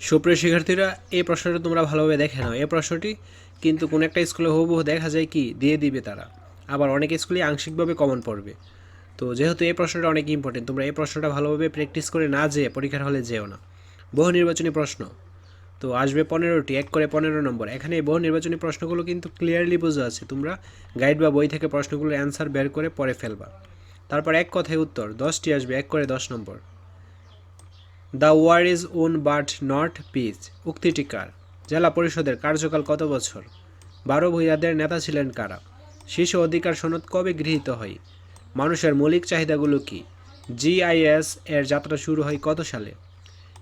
সুপ্রিয় শিক্ষার্থীরা, এই প্রশ্নটা তোমরা ভালোভাবে দেখে নাও। এই প্রশ্নটি কিন্তু কোনো একটা স্কুলে হুবহু দেখা যায় কি, দিয়ে দিবে তারা। আবার অনেক স্কুলে আংশিকভাবে কমন পড়বে। তো যেহেতু এই প্রশ্নটা অনেক ইম্পর্টেন্ট তোমরা এই প্রশ্নটা ভালোভাবে প্র্যাকটিস করে না যেয়ে পরীক্ষার হলে যেও না। বহু নির্বাচনী প্রশ্ন। তো আসবে পনেরোটি, এক করে পনেরো নম্বর। এখানে এই বহু নির্বাচনী প্রশ্নগুলো কিন্তু ক্লিয়ারলি বোঝা আছে। তোমরা গাইড বা বই থেকে প্রশ্নগুলোর অ্যান্সার বের করে পরে ফেলবা। তারপর এক কথায় উত্তর, দশটি আসবে, এক করে দশ নম্বর। The war is won but not peace. উক্তিটি কার? জেলা পরিষদের কার্যকাল কত বছর? বারো ভূঁইয়াদের নেতা ছিলেন কারা? শিশু অধিকার সনদ কবে গৃহীত হয়? মানুষের মৌলিক চাহিদাগুলো কি? জিআইএস এর যাত্রা শুরু হয় কত সালে?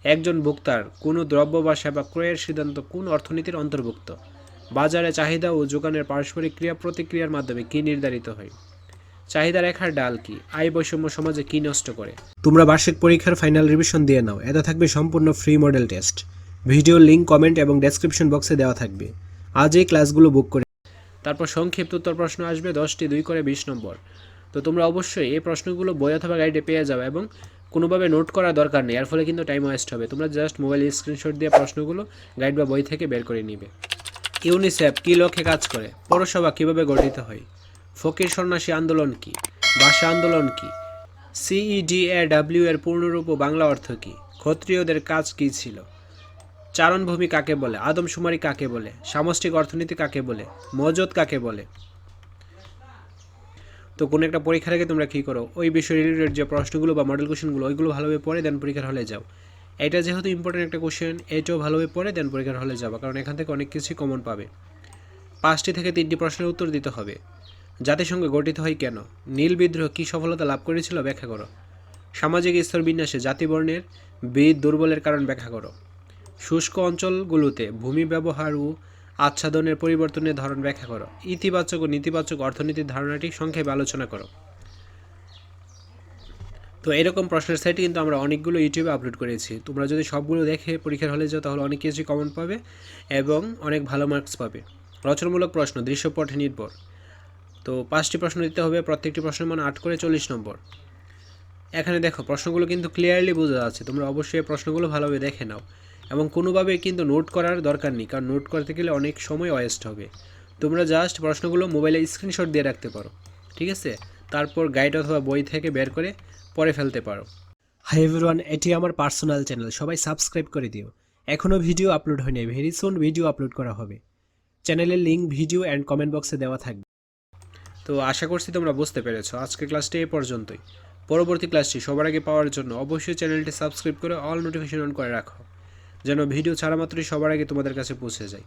একজন ভোক্তার কোনো দ্রব্য বা সেবা ক্রয়ের সিদ্ধান্ত কোন অর্থনীতির অন্তর্ভুক্ত? বাজারে চাহিদা ও যোগানের পারস্পরিক ক্রিয়া প্রতিক্রিয়ার মাধ্যমে কি নির্ধারিত হয়? চাহিদা রেখার ডাল কি? আয় বৈষম্য সমাজে কি নষ্ট করে? তোমরা বার্ষিক পরীক্ষার ফাইনাল রিভিশন দিয়ে নাও। এটা থাকবে সম্পূর্ণ free model test video link comment এবং ডেসক্রিপশন বক্সে দেওয়া থাকবে। আজ এই ক্লাসগুলো বুক করে তারপর সংক্ষিপ্ত উত্তর প্রশ্ন আসবে দশটি, দুই করে বিশ নম্বর। তো তোমরা অবশ্যই এই প্রশ্নগুলো বই অথবা গাইডে পেয়ে যাবে এবং কোনোভাবে নোট করার দরকার নেই। এর ফলে কিন্তু টাইম ওয়েস্ট হবে। তোমরা জাস্ট মোবাইল স্ক্রিনশট দিয়ে প্রশ্নগুলো গাইড বা বই থেকে বের করে নিবে। ইউনিসেফ কী লক্ষ্যে কাজ করে? পৌরসভা কীভাবে গঠিত হয়? ফকির সন্ন্যাসী আন্দোলন কি? ভাষা আন্দোলন কি? সিইডি এ ডাব্লিউ এর পূর্ণরূপ বাংলা অর্থ কী? ক্ষত্রিয়দের কাজ কী ছিল? চারণভূমি কাকে বলে? আদমশুমারি কাকে বলে? সামষ্টিক অর্থনীতি কাকে বলে? মজদ কাকে বলে? তো কোনো একটা পরীক্ষার আগে তোমরা কী করো? ওই বিষয় রিলেটেড যে প্রশ্নগুলো বা মডেল কোশ্চেনগুলো ওইগুলো ভালোভাবে পড়ে দেন পরীক্ষার হলে যাও। এটা যেহেতু ইম্পর্টেন্ট একটা কোশ্চেন এটাও ভালোভাবে পড়ে দেন পরীক্ষার হলে যাব, কারণ এখান থেকে অনেক কিছুই কমন পাবে। পাঁচটি থেকে তিনটি প্রশ্নের উত্তর দিতে হবে। জাতিসংঘ গঠিত হয় কেন? নীল বিদ্রোহ কী সফলতা লাভ করেছিল? ব্যাখ্যা করো। সামাজিক স্তর বিন্যাসে জাতিবর্ণের বিদ দুর্বলের কারণ ব্যাখ্যা করো। শুষ্ক অঞ্চলগুলোতে ভূমি ব্যবহার ও আচ্ছাদনের পরিবর্তনের ধরন ব্যাখ্যা করো। ইতিবাচক ও নেতিবাচক অর্থনীতির ধারণাটি সংক্ষেপে আলোচনা করো। তো এরকম প্রশ্নের সেট কিন্তু আমরা অনেকগুলো ইউটিউবে আপলোড করেছি। তোমরা যদি সবগুলো দেখে পরীক্ষার হলে যাও, তাহলে অনেক কিছু কমন পাবে এবং অনেক ভালো মার্কস পাবে। রচনামূলক প্রশ্ন, দৃশ্যপটে নির্ভর। তো পাঁচটি প্রশ্ন দিতে হবে, প্রত্যেকটি প্রশ্নের মান আট করে চল্লিশ নম্বর। এখানে দেখো, প্রশ্নগুলো কিন্তু ক্লিয়ারলি বোঝা যাচ্ছে তোমরা অবশ্যই প্রশ্নগুলো ভালোভাবে দেখে নাও। এবং কোনোভাবে কিন্তু নোট করার দরকার নেই, কারণ নোট করতে গেলে অনেক সময় ওয়েস্ট হবে। তোমরা জাস্ট প্রশ্নগুলো মোবাইলে স্ক্রিনশট দিয়ে রাখতে পারো, ঠিক আছে? তারপর গাইড অথবা বই থেকে বের করে পরে ফেলতে পারো। হাই এভরিওয়ান এটি আমার পার্সোনাল চ্যানেল সবাই সাবস্ক্রাইব করে দিও। এখনও ভিডিও আপলোড হয়নি ভেরি সুন ভিডিও আপলোড করা হবে। চ্যানেলের লিঙ্ক ভিডিও অ্যান্ড কমেন্ট বক্সে দেওয়া থাকবে। তো আশা করছি তোমরা বুঝতে পেরেছ। আজকের ক্লাসটি এ পর্যন্তই। পরবর্তী ক্লাসটি সবার আগে পাওয়ার জন্য অবশ্যই চ্যানেলটি সাবস্ক্রাইব করে অল নোটিফিকেশন অন করে রাখো, যেন ভিডিও ছাড়া মাত্রই সবার আগে তোমাদের কাছে পৌঁছে যায়।